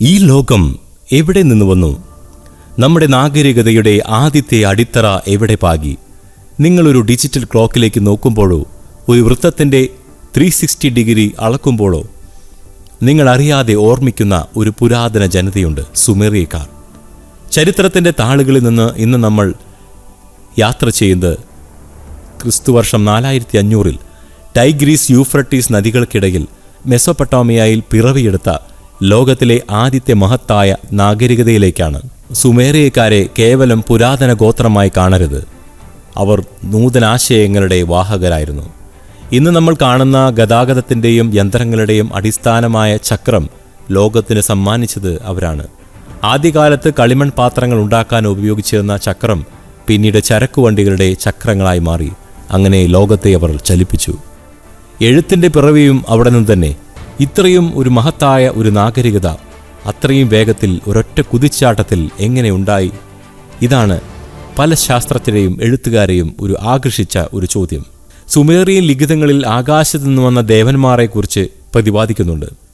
ഈ ലോകം എവിടെ നിന്ന് വന്നു? നമ്മുടെ നാഗരികതയുടെ ആദ്യത്തെ അടിത്തറ എവിടെ പാകി? നിങ്ങളൊരു ഡിജിറ്റൽ ക്ലോക്കിലേക്ക് നോക്കുമ്പോഴോ ഒരു വൃത്തത്തിന്റെ ത്രീ സിക്സ്റ്റി ഡിഗ്രി അളക്കുമ്പോഴോ നിങ്ങൾ അറിയാതെ ഓർമ്മിക്കുന്ന ഒരു പുരാതന ജനതയുണ്ട് സുമേറിയക്കാർ. ചരിത്രത്തിന്റെ താളുകളിൽ നിന്ന് ഇന്ന് നമ്മൾ യാത്ര ചെയ്യുന്നത് ക്രിസ്തുവർഷം നാലായിരത്തി അഞ്ഞൂറിൽ ടൈഗ്രീസ് യൂഫ്രട്ടീസ് നദികൾക്കിടയിൽ മെസോപ്പട്ടോമിയയിൽ പിറവിയെടുത്ത ലോകത്തിലെ ആദ്യത്തെ മഹത്തായ നാഗരികതയിലേക്കാണ്. സുമേറിയക്കാരെ കേവലം പുരാതന ഗോത്രമായി കാണരുത്. അവർ നൂതനാശയങ്ങളുടെ വാഹകരായിരുന്നു. ഇന്ന് നമ്മൾ കാണുന്ന ഗതാഗതത്തിന്റെയും യന്ത്രങ്ങളുടെയും അടിസ്ഥാനമായ ചക്രം ലോകത്തിന് സമ്മാനിച്ചത് അവരാണ്. ആദ്യകാലത്ത് കളിമൺ പാത്രങ്ങൾ ഉണ്ടാക്കാൻ ഉപയോഗിച്ചിരുന്ന ചക്രം പിന്നീട് ചരക്കുവണ്ടികളുടെ ചക്രങ്ങളായി മാറി. അങ്ങനെ ലോകത്തെ അവർ ചലിപ്പിച്ചു. എഴുത്തിന്റെ പിറവിയും അവിടെ നിന്ന് തന്നെ. ഇത്രയും ഒരു മഹത്തായ ഒരു നാഗരികത അത്രയും വേഗത്തിൽ ഒരൊറ്റ കുതിച്ചാട്ടത്തിൽ എങ്ങനെ ഉണ്ടായി? ഇതാണ് പല ശാസ്ത്രജ്ഞരെയും എഴുത്തുകാരെയും ഒരു ആകർഷിച്ച ഒരു ചോദ്യം. സുമേറിയൻ ലിഖിതങ്ങളിൽ ആകാശത്തു നിന്ന് വന്ന ദേവന്മാരെക്കുറിച്ച് പ്രതിപാദിക്കുന്നുണ്ട്.